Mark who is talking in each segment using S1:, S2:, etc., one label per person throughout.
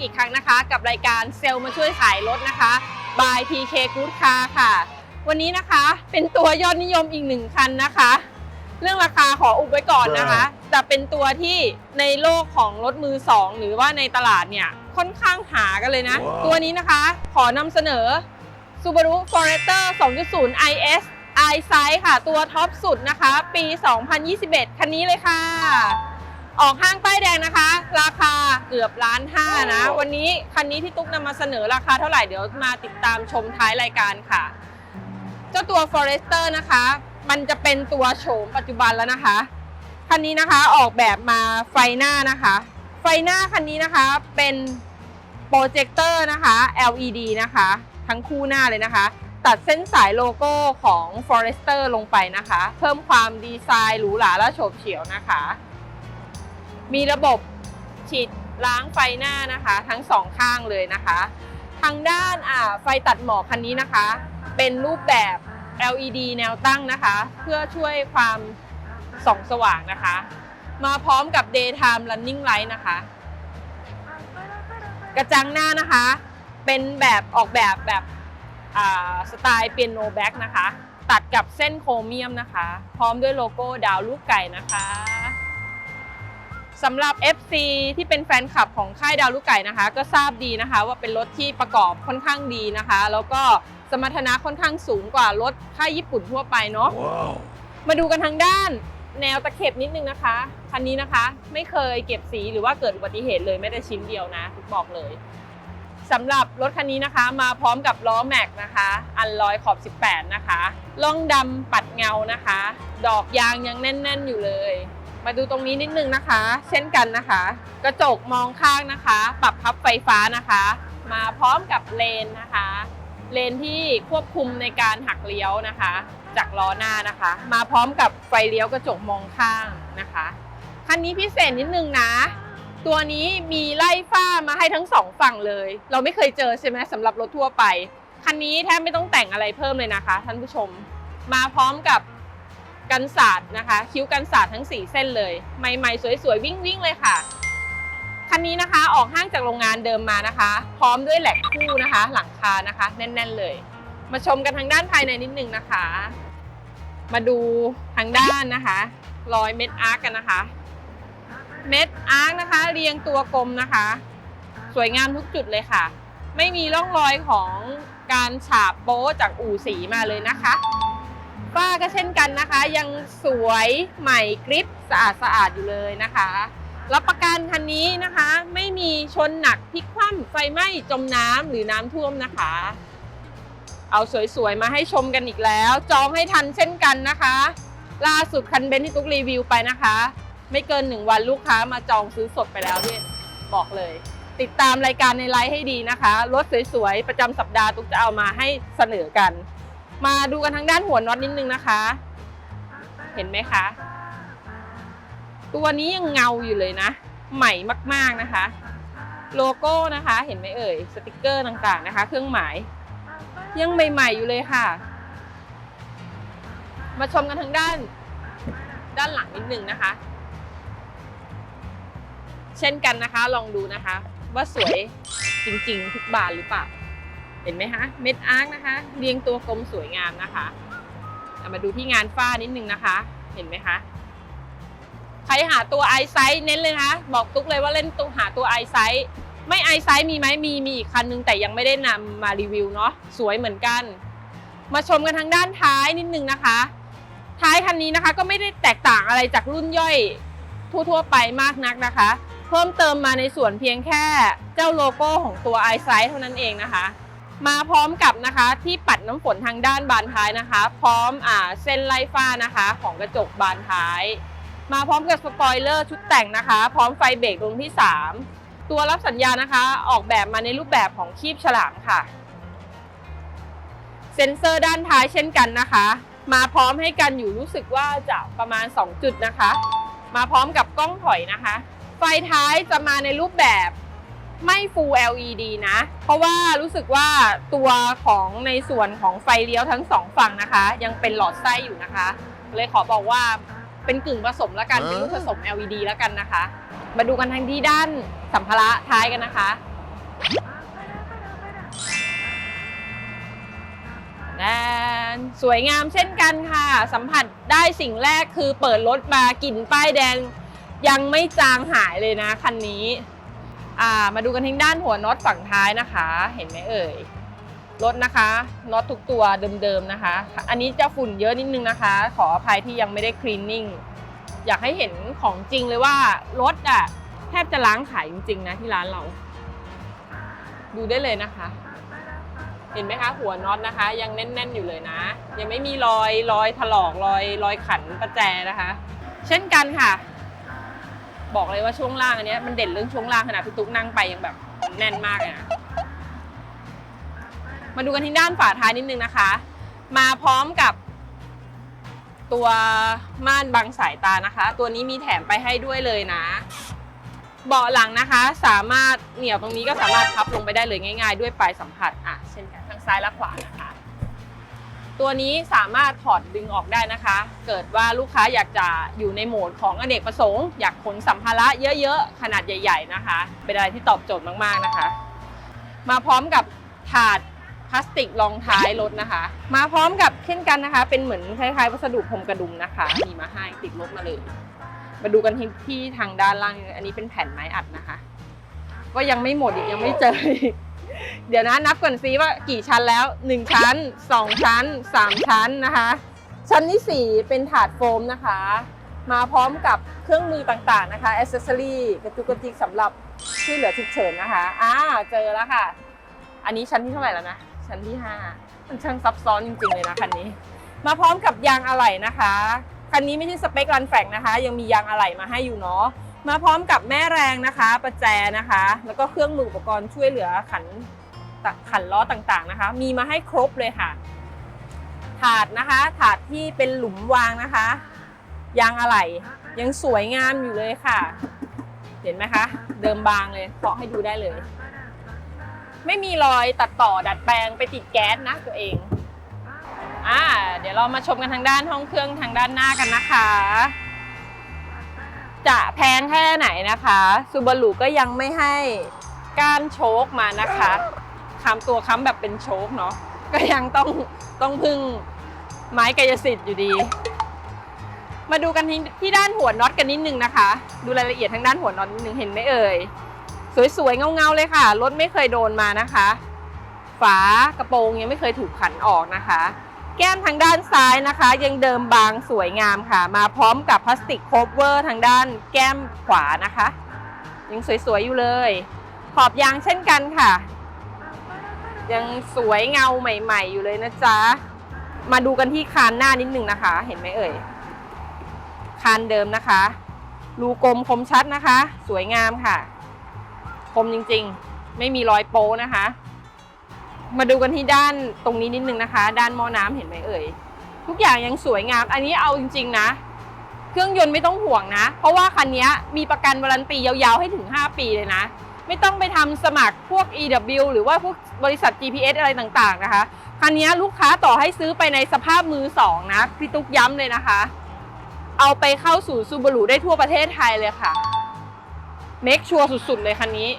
S1: อีกครั้งนะคะ กับรายการเซลล์มาช่วยขายรถนะคะ by PK Good Car ค่ะ วันนี้นะคะเป็นตัวยอดนิยมอีกหนึ่งคันนะคะ เรื่องราคาขออุบไว้ก่อนนะคะแต่เป็นตัวที่ในโลกของรถมือสองหรือว่าในตลาดเนี่ยค่อนข้างหากันเลยนะ
S2: ว้าว
S1: ตัวนี้นะคะขอนำเสนอ Subaru Forester 2.0 IS i s i z e ค่ะ ตัวท็อปสุดนะคะ ปี 2021 คันนี้เลยค่ะ ออกห้างป้ายแดงนะคะ ราคาเกือบล้านห้านะ
S2: ว้าว
S1: วันนี้คันนี้ที่ตุ๊กนำมาเสนอราคาเท่าไหร่เดี๋ยวมาติดตามชมท้ายรายการค่ะ เจ้าตัว Forester นะคะ มันจะเป็นตัวโฉมปัจจุบันแล้วนะคะ คันนี้นะคะออกแบบมาไฟหน้านะคะ ไฟหน้าคันนี้นะคะเป็นโปรเจคเตอร์นะคะ LED นะคะ ทั้งคู่หน้าเลยนะคะ ตัดเส้นสายโลโก้ของ Forester ลงไปนะคะ เพิ่มความดีไซน์หรูหราและโฉบเฉี่ยวนะคะ มีระบบฉีดล้างไฟหน้านะคะ ทั้งสองข้างเลยนะคะ ทางด้านอ่าไฟตัดหมอกคันนี้นะคะ เป็นรูปแบบ LED แนวตั้งนะคะ เพื่อช่วยความส่องสว่างนะคะ มาพร้อมกับ daytime running light นะคะ กระจังหน้านะคะ เป็นแบบออกแบบแบบอ่าสไตล์เปียโนแบ็กนะคะ ตัดกับเส้นโครเมียมนะคะ พร้อมด้วยโลโก้ดาวลูกไก่นะคะ สำหรับ FC ที่เป็นแฟนคลับของค่ายดาวลูกไก่นะคะ ก็ทราบดีนะคะว่าเป็นรถที่ประกอบค่อนข้างดีนะคะ แล้วก็สมรรถนะค่อนข้างสูงกว่ารถค่ายญี่ปุ่นทั่วไปเนาะ
S2: Wow.
S1: มาดูกันทางด้านแนวตะเข็บนิดนึงนะคะคันนี้นะคะไม่เคยเก็บสีหรือว่าเกิดอุบัติเหตุเลยไม่ได้ชิ้นเดียวนะทุกบอกเลยสำหรับรถคันนี้นะคะ มาพร้อมกับล้อแม็กนะคะ อันลอยขอบ 18 นะคะล่องดำปัดเงานะคะ ดอกยางยังแน่น ๆ อยู่เลย มาดูตรงนี้นิดนึงนะคะ เช่นกันนะคะ กระจกมองข้างนะคะ ปรับพับไฟฟ้านะคะ มาพร้อมกับเลนนะคะ เลนที่ควบคุมในการหักเลี้ยวนะคะ จากล้อหน้านะคะ มาพร้อมกับไฟเลี้ยวกระจกมองข้างนะคะคันนี้พิเศษนิดนึงนะ ตัวนี้มีไล่ฝ้ามาให้ทั้งสองฝั่งเลย เราไม่เคยเจอใช่ไหมสำหรับรถทั่วไปคันนี้แทบไม่ต้องแต่งอะไรเพิ่มเลยนะคะ ท่านผู้ชม มาพร้อมกับ กันศาสตร์นะคะ คิ้วกันศาสตร์ทั้ง 4 เส้นเลย ใหม่ ๆ สวย ๆ วิ่ง ๆ เลยค่ะ คันนี้นะคะออกห้างจากโรงงานเดิมมานะคะ พร้อมด้วยแหลกคู่นะคะ หลังคานะคะ แน่น ๆ เลย มาชมกันทางด้านภายในนิดนึงนะคะ มาดูทางด้านนะคะรอยเม็ดอาร์กกันนะคะ เม็ดอาร์กนะคะ เรียงตัวกลมนะคะ สวยงามทุกจุดเลยค่ะ ไม่มีร่องรอยของการฉาบโป๊จากอู่สีมาเลยนะคะ ฝ้าก็เช่นกันนะคะ ยังสวยใหม่กริปสะอาดสะอาดอยู่เลยนะคะรับประกันคันนี้นะคะ ไม่มีชนหนักพลิกคว่ำไฟไหม้จมน้ำหรือน้ำท่วมนะคะ เอาสวยๆมาให้ชมกันอีกแล้ว จองให้ทันเช่นกันนะคะ ล่าสุดคันเบนที่ตุ๊กรีวิวไปนะคะ ไม่เกินหนึ่งวันลูกค้ามาจองซื้อสดไปแล้วพี่บอกเลย ติดตามรายการในไลฟ์ให้ดีนะคะ รถสวยๆ ประจำสัปดาห์ตุ๊กจะเอามาให้เสนอกัน มาดูกันทางด้านหัวน็อตนิดนึงนะคะ เห็นไหมคะ ตัวนี้ยังเงาอยู่เลยนะ ใหม่มากๆนะคะ โลโก้นะคะ เห็นไหมเอ่ย สติกเกอร์ต่างๆนะคะ เครื่องหมาย ยังใหม่ ๆอยู่เลยค่ะ มาชมกันทางด้าน ด้านหลังนิดนึงนะคะ เช่นกันนะคะ ลองดูนะคะ ว่าสวยจริง ๆ ทุกบานหรือเปล่า เห็นไหมคะ เม็ดอาร์คนะคะ เรียงตัวกลมสวยงามนะคะามาดูที่งานฝ้านิดนึงนะคะ เห็นไหมคะ ใครหาตัวไอไซส์เน้นเลยนะคะ บอกตุ๊กเลยว่าเล่นตัวหาตัวไอไซส์ไม่ไอไซส์มีไหมมีมีอีกคันนึงแต่ยังไม่ได้นำมารีวิวเนาะสวยเหมือนกัน มาชมกันทางด้านท้ายนิดนึงนะคะ ท้ายคันนี้นะคะก็ไม่ได้แตกต่างอะไรจากรุ่นย่อยทั่วๆไปมากนักนะคะ เพิ่มเติมมาในส่วนเพียงแค่เจ้าโลโก้ของตัว i s i z e เท่านั้นเองนะคะ มาพร้อมกับนะคะที่ปัดน้ำฝนทางด้านบานท้ายนะคะ พร้อมอ่าเส้นไล่ฟ้านะคะ ของกระจกบานท้าย มาพร้อมกับสปอยเลอร์ชุดแต่งนะคะ พร้อมไฟเบรกดวงที่ 3 ตัวรับสัญญาณนะคะ ออกแบบมาในรูปแบบของคีบฉลามค่ะ เซ็นเซอร์ด้านท้ายเช่นกันนะคะ มาพร้อมให้กันอยู่รู้สึกว่าจะประมาณ 2 จุดนะคะ มาพร้อมกับกล้องถอยนะคะ ไฟท้ายจะมาในรูปแบบ ไม่ Full LED นะ เพราะว่ารู้สึกว่าตัวของในส่วนของไฟเลี้ยวทั้งสองฝั่งนะคะ ยังเป็นหลอดไส้อยู่นะคะ เลยขอบอกว่าเป็นกึ่งผสมแล้วกัน เป็นรูปผสม LED แล้วกันนะคะ มาดูกันทางที่ด้านสัมภาระท้ายกันนะคะแนนสวยงามเช่นกันค่ะ สัมผัสได้สิ่งแรกคือเปิดรถมากลิ่นป้ายแดง ยังไม่จางหายเลยนะคันนี้ อ่ามาดูกันทางด้านหัวน็อตฝั่งท้ายนะคะ เห็นไหมเอ่ยรถนะคะน็อตทุกตัวเดิมๆนะคะ อันนี้จะฝุ่นเยอะนิดนึงนะคะ ขออภัยที่ยังไม่ได้คลีนนิ่งอยากให้เห็นของจริงเลยว่ารถอะแทบจะล้างขายจริงๆนะที่ร้านเรา ดูได้เลยนะคะ เห็นไหมคะหัวน็อตนะคะ ยังแน่น ๆ อยู่เลยนะ ยังไม่มีรอยรอยถลอกรอยรอยขันประแจนะคะ เช่นกันค่ะ บอกเลยว่าช่วงล่างอันเนี้ยมันเด่นเรื่องช่วงล่างขนาดพี่ตุ๊กนั่งไปยังแบบแน่นมากเลยนะมาดูกันที่ด้านฝาท้ายนิดนึงนะคะ มาพร้อมกับ ตัวม่านบังสายตานะคะ ตัวนี้มีแถมไปให้ด้วยเลยนะ เบาะหลังนะคะ สามารถเหนี่ยวตรงนี้ก็สามารถพับลงไปได้เลยง่าย ๆ ด้วยปลายสัมผัสอะเช่นกันทั้งซ้ายและขวานะคะ ตัวนี้สามารถถอดดึงออกได้นะคะ เกิดว่าลูกค้าอยากจะอยู่ในโหมดของอเนกประสงค์ อยากขนสัมภาระเยอะๆ ขนาดใหญ่ ๆ นะคะ เป็นอะไรที่ตอบโจทย์มากๆนะคะ มาพร้อมกับถาดพลาสติกรองท้ายรถนะคะ มาพร้อมกับเช่นกันนะคะ เป็นเหมือนคล้ายๆวัสดุพรมกระดุมนะคะมีมาให้ติดรถมาเลย มาดูกันที่ที่ทางด้านล่าง อันนี้เป็นแผ่นไม้อัดนะคะ ก็ยังไม่หมดอีกยังไม่เจออีก เดี๋ยวนะนับก่อนซิว่ากี่ชั้นแล้ว 1 ชั้น 2 ชั้น 3 ชั้นนะคะ ชั้นที่ 4 เป็นถาดโฟมนะคะ มาพร้อมกับเครื่องมือต่างๆนะคะอ c เซสซอรี่กระจุกกระจิกสำหรับช่วยเหลือฉุกเฉินนะคะอ่าเจอแล้วค่ะ อันนี้ชั้นที่เท่าไหร่แล้วนะ ชั้นที่ 5 มันช่างซับซ้อนจริงๆเลยนะคันนี้ มาพร้อมกับยางอะไหล่นะคะคันนี้ไม่ใช่สเปครันแฟกนะคะ ยังมียางอะไหล่มาให้อยู่เนาะมาพร้อมกับแม่แรงนะคะ ประแจนะคะ แล้วก็เครื่องมืออุปกรณ์ช่วยเหลือขัน ขันล้อต่างๆนะคะ มีมาให้ครบเลยค่ะ ถาดนะคะ ถาดที่เป็นหลุมวางนะคะ ยางอะไหล่ยังสวยงามอยู่เลยค่ะ เห็นไหมคะ เดิมบางเลยเคาะให้ดูได้เลย ไม่มีรอยตัดต่อดัดแปลงไปติดแก๊สนะตัวเองอ่าเดี๋ยวเรามาชมกันทางด้านห้องเครื่องทางด้านหน้ากันนะคะ จะแพงแค่ไหนนะคะซูบารุก็ยังไม่ให้ก้านโชคมานะคะ ค้ำตัวค้ำแบบเป็นโชคเนาะก็ยังต้องต้องพึ่งไม้กายสิทธิ์อยู่ดี มาดูกันที่ที่ด้านหัวน็อตกันนิดนึงนะคะ ดูรายละเอียดทางด้านหัวน็อตนิดนึงเห็นไหมเอ่ยสวยๆเงาๆเลยค่ะรถไม่เคยโดนมานะคะ ฝากระโปรงยังไม่เคยถูกขันออกนะคะ แก้มทางด้านซ้ายนะคะ ยังเดิมบางสวยงามค่ะ มาพร้อมกับพลาสติกโคเวอร์ทางด้านแก้มขวานะคะ ยังสวยๆอยู่เลย ขอบยางเช่นกันค่ะ ยังสวยเงาใหม่ ๆ อยู่เลยนะจ๊ะ มาดูกันที่คานหน้านิดนึงนะคะ เห็นไหมเอ่ย คานเดิมนะคะ รูกลมคมชัดนะคะ สวยงามค่ะ คมจริงๆ ไม่มีรอยโป้นะคะ มาดูกันที่ด้านตรงนี้นิดนึงนะคะ ด้านหม้อน้ำเห็นไหมเอ่ย ทุกอย่างยังสวยงาม อันนี้เอาจริง ๆ นะ เครื่องยนต์ไม่ต้องห่วงนะ เพราะว่าคันนี้มีประกันวารันตียาวๆให้ถึง 5 ปีเลยนะ ไม่ต้องไปทำสมัครพวก EW หรือว่าพวกบริษัท GPS อะไรต่างๆนะคะคันนี้ลูกค้าต่อให้ซื้อไปในสภาพมือสองนะพี่ตุ๊กย้ำเลยนะคะ เอาไปเข้าสู่ซูบารุได้ทั่วประเทศไทยเลยค่ะเมคชัวร์สุดๆเลยคันนี้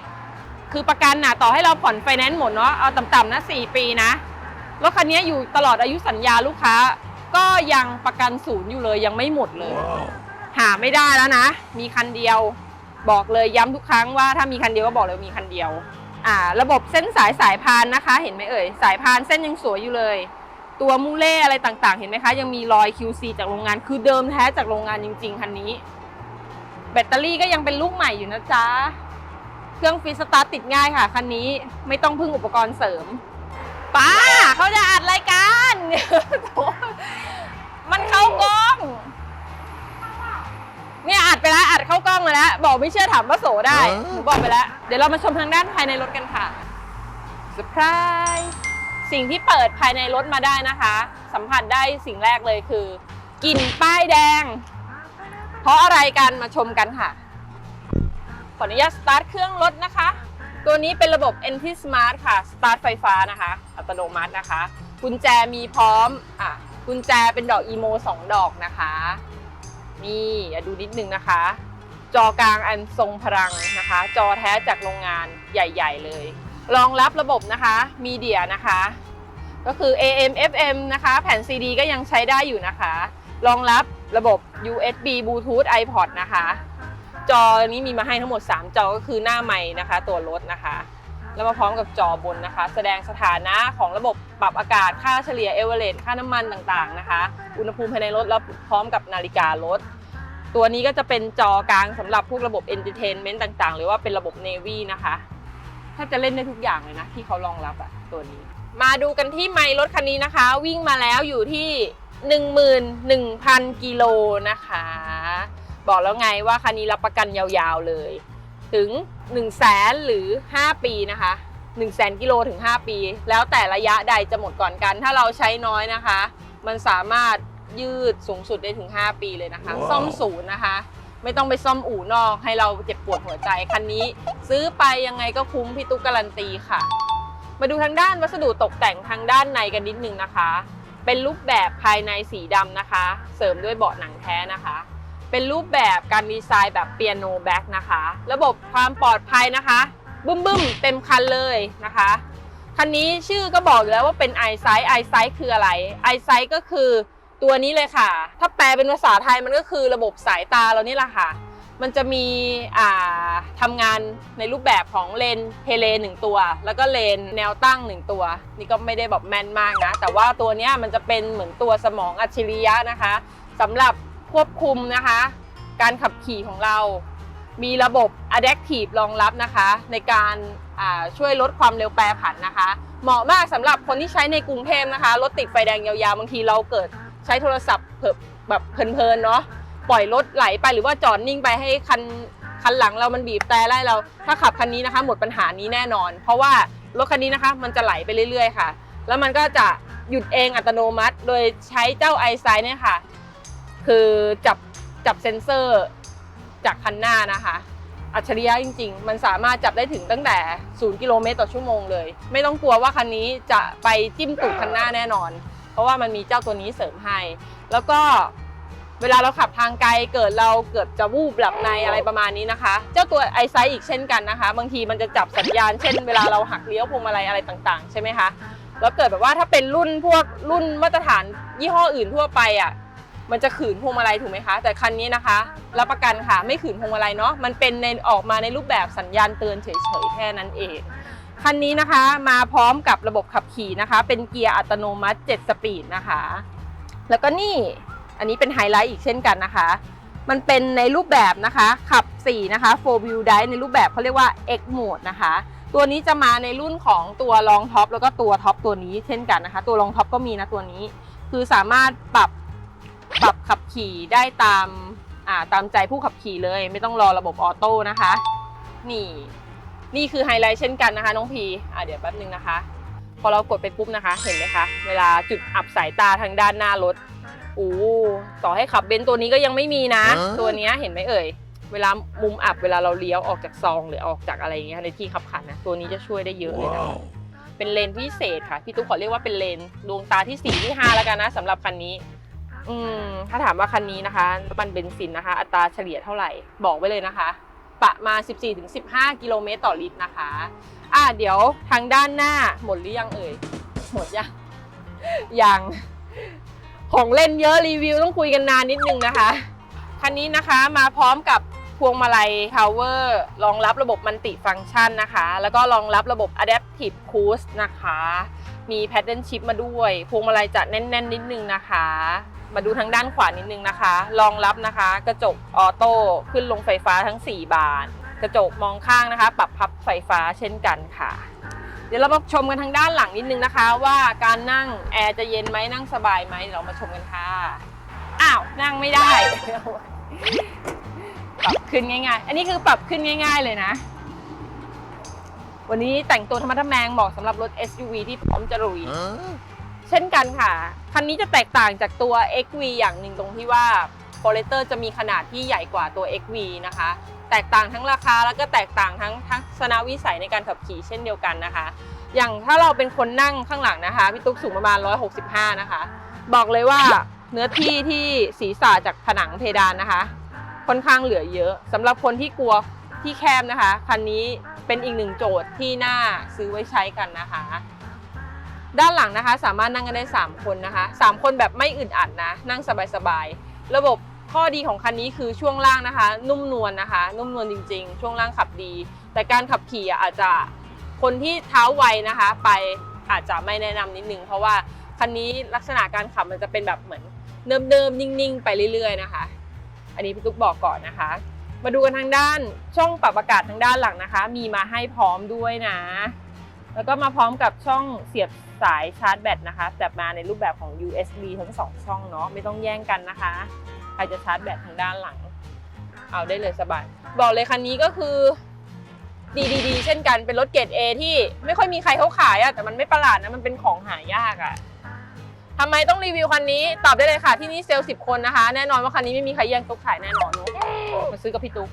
S1: คือประกันน่ะต่อให้เราผ่อนไฟแนนซ์หมดเนาะเอาต่ำๆนะ 4 ปีนะรถคันนี้อยู่ตลอดอายุสัญญาลูกค้า ก็ยังประกันศูนย์อยู่เลยยังไม่หมดเลยหาไม่ได้แล้วนะ มีคันเดียว บอกเลยย้ำทุกครั้งว่าถ้ามีคันเดียวก็บอกเลยว่ามีคันเดียวอ่าระบบเส้นสายสายพานนะคะ เห็นไหมเอ่ยสายพานเส้นยังสวยอยู่เลย ตัวมูเล่อะไรต่างๆ เห็นไหมคะ ยังมีรอย QC จากโรงงานคือเดิมแท้จากโรงงานจริง ๆ คันนี้ แบตเตอรี่ก็ยังเป็นลูกใหม่อยู่นะจ๊ะเครื่องฟรีสตาร์ติดง่ายค่ะคันนี้ไม่ต้องพึ่งอุปกรณ์เสริมป้าเขาจะอัดรายการ มันเข้ากล้อง เนี่ยอัดไปแล้วอัดเข้า แล้วบอกไม่เชื่อถามว่าโสได้หนูบอกไปแล้ว เดี๋ยวเรามาชมทางด้านภายในรถกันค่ะเซอร์ไพรส์สิ่งที่เปิดภายในรถมาได้นะคะ สัมผัสได้สิ่งแรกเลยคือกลิ่นป้ายแดง เพราะอะไรกันมาชมกันค่ะ ขออนุญาตสตาร์ทเครื่องรถนะคะ ตัวนี้เป็นระบบ n t Smart ค่ะ สตาร์ทไฟฟ้านะคะ อัตโนมัตินะคะ กุญแจมีพร้อมอะกุญแจเป็นดอกอีโม 2 ดอกนะคะ นี่อะดูนิดนึงนะคะ จอกลางอันทรงพลังนะคะ จอแท้จากโรงงานใหญ่ ๆ เลย รองรับระบบนะคะมีเดียนะคะ ก็คือ AM FM นะคะ แผ่น CD ก็ยังใช้ได้อยู่นะคะ รองรับระบบ USB Bluetooth iPod นะคะ จอนี้มีมาให้ทั้งหมด 3 จอก็คือหน้าไม้นะคะ ตัวรถนะคะ แล้วมาพร้อมกับจอบนนะคะ แสดงสถานะของระบบปรับอากาศค่าเฉลี่ยเอเวอเรสค่าน้ำมันต่างๆนะคะ อุณหภูมิภายในรถแล้วพร้อมกับนาฬิการถ ตัวนี้ก็จะเป็นจอกลางสำหรับพวกระบบเอนเตอร์เทนเมนต์ต่างๆ หรือว่าเป็นระบบ Navy นะคะ ถ้าจะเล่นได้ทุกอย่างเลยนะ ที่เขารองรับอะตัวนี้ มาดูกันที่ไมล์รถคันนี้นะคะ วิ่งมาแล้วอยู่ที่ 11,000 กิโลนะคะ บอกแล้วไงว่าคันนี้รับประกันยาวๆเลย ถึง 1 0 0 0 0แสนหรือ 5 ปีนะคะ1 0 0 0 0แสนกิโลถึง 5 ปี แล้วแต่ระยะใดจะหมดก่อนกัน ถ้าเราใช้น้อยนะคะ มันสามารถ ยืดสูงสุดได้ถึง 5 ปีเลยนะคะ
S2: ว้าว
S1: ซ่อมศูนย์นะคะ ไม่ต้องไปซ่อมอู่นอกให้เราเจ็บปวดหัวใจ คันนี้ ซื้อไปยังไงก็คุ้มพี่ตุ๊กการันตีค่ะ มาดูทางด้านวัสดุตกแต่งทางด้านในกันนิดนึงนะคะ เป็นรูปแบบภายในสีดำนะคะ เสริมด้วยเบาะหนังแท้นะคะ เป็นรูปแบบการดีไซน์แบบเปียโนแบ็กนะคะ ระบบความปลอดภัยนะคะ บึ้มบึ้มๆเต็มคันเลยนะคะ คันนี้ชื่อก็บอกอยู่แล้วว่าเป็น i s i g h t i s i g h t คืออะไร i s i g h t ก็คือ ตัวนี้เลยค่ะ ถ้าแปลเป็นภาษาไทยมันก็คือระบบสายตาเรานี่แหละค่ะ มันจะมีอ่าทำงานในรูปแบบของเลนเทเลหนึ่งตัว แล้วก็เลนแนวตั้งหนึ่งตัว นี่ก็ไม่ได้แบบแม่นมากนะ แต่ว่าตัวนี้มันจะเป็นเหมือนตัวสมองอัจฉริยะนะคะสำหรับควบคุมนะคะ การขับขี่ของเรา มีระบบ Adaptive รองรับนะคะ ในการช่วยลดความเร็วแปรผันนะคะ เหมาะมากสำหรับคนที่ใช้ในกรุงเทพนะคะ รถติดไฟแดงยาวๆ บางทีเราเกิด ใช้โทรศัพท์เผลอแบบเพลินๆเนาะปล่อยรถไหลไปหรือว่าจอดนิ่งไปให้คันคันหลังเรามันบีบแต่ไล่เรา ถ้าขับคันนี้นะคะ หมดปัญหานี้แน่นอน เพราะว่ารถคันนี้นะคะมันจะไหลไปเรื่อยๆค่ะ แล้วมันก็จะหยุดเองอัตโนมัติ โดยใช้เจ้าไอไซเนี่ยค่ะ คือจับจับเซ็นเซอร์จากคันหน้านะคะ อัจฉริยะจริง ๆ มันสามารถจับได้ถึงตั้งแต่ 0 กิโลเมตรต่อชั่วโมงเลย ไม่ต้องกลัวว่าคันนี้จะไปจิ้มตูดคันหน้าแน่นอน ราะว่ามันมีเจ้าตัวนี้เสริมให้ แล้วก็เวลาเราขับทางไกลเกิดเราเกิดจะวูบหลับในอะไรประมาณนี้นะคะ เจ้าตัวไอไซอีกเช่นกันนะคะ บางทีมันจะจับสัญญาณเช่นเวลาเราหักเลี้ยวพวงมาลัยอะไรต่างๆ ใช่ไหมคะแล้วเกิดแบบว่าถ้าเป็นรุ่นพวกรุ่นมาตรฐานยี่ห้ออื่นทั่วไปอะมันจะขืนพวงมาลัยถูกไหมคะ แต่คันนี้นะคะรับประกันค่ะไม่ขืนพวงมาลัยเนาะมันเป็นในออกมาในรูปแบบสัญญาณเตือนเฉยๆแค่นั้นเอง คันนี้นะคะมาพร้อมกับระบบขับขี่นะคะ เป็นเกียร์อัตโนมัติ 7 สปีดนะคะ แล้วก็นี่อันนี้เป็นไฮไลท์อีกเช่นกันนะคะ มันเป็นในรูปแบบนะคะ ขับ 4 นะคะ 4 wheel drive ในรูปแบบเขาเรียกว่า X mode นะคะ ตัวนี้จะมาในรุ่นของตัวรองท็อปแล้วก็ตัวท็อปตัวนี้เช่นกันนะคะ ตัวรองท็อปก็มีนะตัวนี้ คือสามารถปรับปรับขับขี่ได้ตามตามใจผู้ขับขี่เลย ไม่ต้องรอระบบออโต้นะคะ นี่ นี่คือไฮไลท์เช่นกันนะคะน้องพีอ่าเดี๋ยวแป๊บนึงนะคะ พอเรากดไปปุ๊บนะคะ เห็นไหมคะ เวลาจุดอับสายตาทางด้านหน้ารถโอ้ต่อให้ขับเบนซ์ตัวนี้ก็ยังไม่มีนะ
S2: ฮะ
S1: ตัวเนี้ยเห็นไหมเอ่ย เวลามุมอับเวลาเราเลี้ยวออกจากซองหรือออกจากอะไรอย่างเงี้ยในที่ขับขันนะตัวนี้จะช่วยได้เยอะเลยนะ
S2: Wow.
S1: เป็นเลนพิเศษค่ะพี่ตุ๊กขอเรียกว่าเป็นเลนดวงตาที่ 4 ที่ 5 แล้วกันนะสำหรับคันนี้ อืมถ้าถามว่าคันนี้นะคะน้ำมันเบนซินนะคะ อัตราเฉลี่ยเท่าไหร่บอกไว้เลยนะคะ ประมาณ 14-15 กิโลเมตรต่อลิตรนะคะ อะเดี๋ยวทางด้านหน้าหมดหรือยังเอ่ย หมดยัง ยัง ของเล่นเยอะรีวิวต้องคุยกันนานนิดนึงนะคะ คันนี้นะคะมาพร้อมกับพวงมาลัย power รองรับระบบมันติฟังก์ชันนะคะ แล้วก็รองรับระบบ adaptive cruise นะคะ มี pattern shift มาด้วยพวงมาลัยจะแน่น ๆ นิดนึงนะคะ มาดูทางด้านขวานิดนึงนะคะ รองรับนะคะ กระจกออโต้ขึ้นลงไฟฟ้าทั้ง 4 บานกระจกมองข้างนะคะ ปรับพับไฟฟ้าเช่นกันค่ะ เดี๋ยวเรามาชมกันทางด้านหลังนิดนึงนะคะ ว่าการนั่งแอร์จะเย็นไหมนั่งสบายไหมเดี๋ยวเรามาชมกันค่ะอ้าวนั่งไม่ได้ ปรับขึ้นง่าย ๆ อันนี้คือปรับขึ้นง่าย ๆ เลยนะ วันนี้แต่งตัวธรรมะทแมงเหมาะสำหรับรถ SUV ที่พร้อมจะลุย
S2: Huh?
S1: เช่นกันค่ะ คันนี้จะแตกต่างจากตัว XV อย่างหนึ่งตรงที่ว่า f o r e s t e r จะมีขนาดที่ใหญ่กว่าตัว XV นะคะ แตกต่างทั้งราคาแล้วก็แตกต่างทั้งทัศนวิสัยในการขับขี่เช่นเดียวกันนะคะ อย่างถ้าเราเป็นคนนั่งข้างหลังนะคะพี่ตุ๊กสูงประมาณ 165 นะคะ บอกเลยว่าเนื้อที่ที่ศีรษะจากผนังเพดานนะคะ ค่อนข้างเหลือเยอะสำหรับคนที่กลัวที่แคบนะคะ คันนี้ เป็นอีกหนึ่งโจทย์ที่น่าซื้อไว้ใช้กันนะคะ ด้านหลังนะคะสามารถนั่งกันได้ 3 คนนะคะ 3 คนแบบไม่อึดอัดนะ นั่งสบายๆ ระบบข้อดีของคันนี้คือช่วงล่างนะคะ นุ่มนวลนะคะ นุ่มนวลจริงๆ ช่วงล่างขับดี แต่การขับขี่อาจจะคนที่เท้าไวนะคะ ไปอาจจะไม่แนะนำนิดนึง เพราะว่าคันนี้ลักษณะการขับมันจะเป็นแบบเหมือนเดิมๆนิ่งๆ ไปเรื่อยๆนะคะ อันนี้พี่ตุ๊กบอกก่อนนะคะ มาดูกันทางด้านช่องปรับอากาศทางด้านหลังนะคะ มีมาให้พร้อมด้วยนะ แล้วก็มาพร้อมกับช่องเสียบสายชาร์จแบตนะคะ แต่มาในรูปแบบของ USB ทั้งสองช่องเนาะไม่ต้องแย่งกันนะคะใครจะชาร์จแบตทางด้านหลัง เอาได้เลยสบาย บอกเลยคันนี้ก็คือดีดีเช่นกันเป็นรถเกรด A ที่ไม่ค่อยมีใครเขาขายอะแต่มันไม่ประหลาดนะมันเป็นของหายากอะทำไมต้องรีวิวคันนี้ตอบได้เลยค่ะที่นี่เซลล์สิบคนนะคะ แน่นอนว่าคันนี้ไม่มีใครแย่งตกขายแน่นอนเนอะ มาซื้อกับพี่ตุ๊ก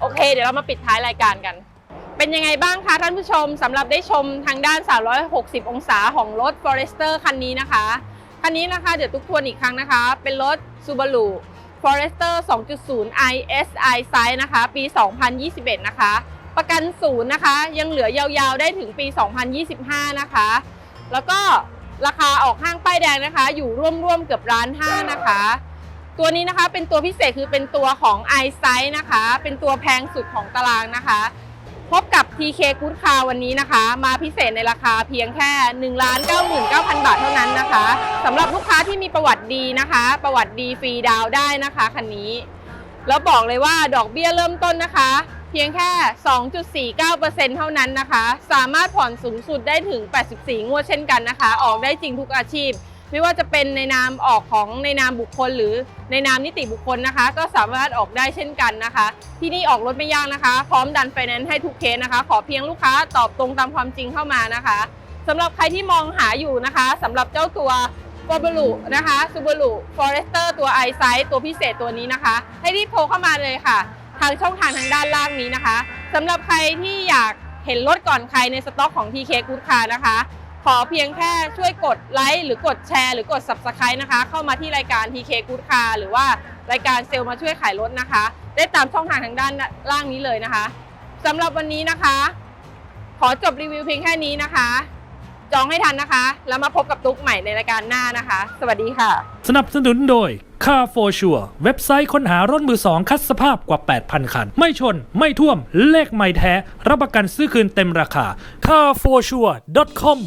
S1: โอเค เดี๋ยวเรามาปิดท้ายรายการกัน เป็นยังไงบ้างคะท่านผู้ชมสำหรับได้ชมทางด้าน 360 องศาของรถ Forester คันนี้นะคะ คันนี้นะคะเดี๋ยวทุกทวนอีกครั้งนะคะ เป็นรถ Subaru Forester 2.0 ISI Size นะคะ ปี 2021 นะคะ ประกันศูนย์นะคะ ยังเหลือยาวๆได้ถึงปี 2025 นะคะ แล้วก็ราคาออกห้างป้ายแดงนะคะ อยู่ร่วมๆเกือบล้านห้านะคะ ตัวนี้นะคะเป็นตัวพิเศษคือเป็นตัวของ i s i นะคะ เป็นตัวแพงสุดของตารางนะคะ พบกับ TK Good Car วันนี้นะคะ มาพิเศษในราคาเพียงแค่ 1 99,000 บาทเท่านั้นนะคะสำหรับลูกค้าที่มีประวัติดีนะคะ ประวัติดีฟรีดาวได้นะคะคันนี้ แล้วบอกเลยว่าดอกเบี้ยเริ่มต้นนะคะ เพียงแค่ 2.49%เท่านั้นนะคะ สามารถผ่อนสูงสุดได้ถึง 84 งวดเช่นกันนะคะ ออกได้จริงทุกอาชีพ ไม่ว่าจะเป็นในนามออกของในนามบุคคล หรือในนามนิติบุคคลนะคะ ก็สามารถออกได้เช่นกันนะคะ ที่นี่ออกรถไม่ยากนะคะ พร้อมดันไฟแนนซ์ให้ทุกเคสนะคะ ขอเพียงลูกค้าตอบตรงตามความจริงเข้ามานะคะสำหรับใครที่มองหาอยู่นะคะสำหรับเจ้าตัว f o r b u นะคะ Subaru Forester ตัว i s i ตัวพิเศษตัวนี้นะคะ ให้รีบโทรเข้ามาเลยค่ะ ทางช่องทางทางด้านล่างนี้นะคะสำหรับใครที่อยากเห็นรถก่อนใครในสต็อกของ TK Good Car นะคะ ขอเพียงแค่ช่วยกดไลค์หรือกดแชร์หรือกด Subscribe นะคะ เข้ามาที่รายการ TK Good Car หรือว่ารายการเซลล์มาช่วยขายรถนะคะ ได้ตามช่องทางทางด้านล่างนี้เลยนะคะสำหรับวันนี้นะคะ ขอจบรีวิวเพียงแค่นี้นะคะ จองให้ทันนะคะ แล้วมาพบกับตุ๊กใหม่ในรายการหน้านะคะ สวัสดีค่ะ
S2: สนับสนุนโดย Car for Sure เว็บไซต์ค้นหารถมือสองคัดสภาพกว่า 8,000 คัน ไม่ชน ไม่ท่วม เลขไม่แท้ รับประกันซื้อคืนเต็มราคา carforsure.com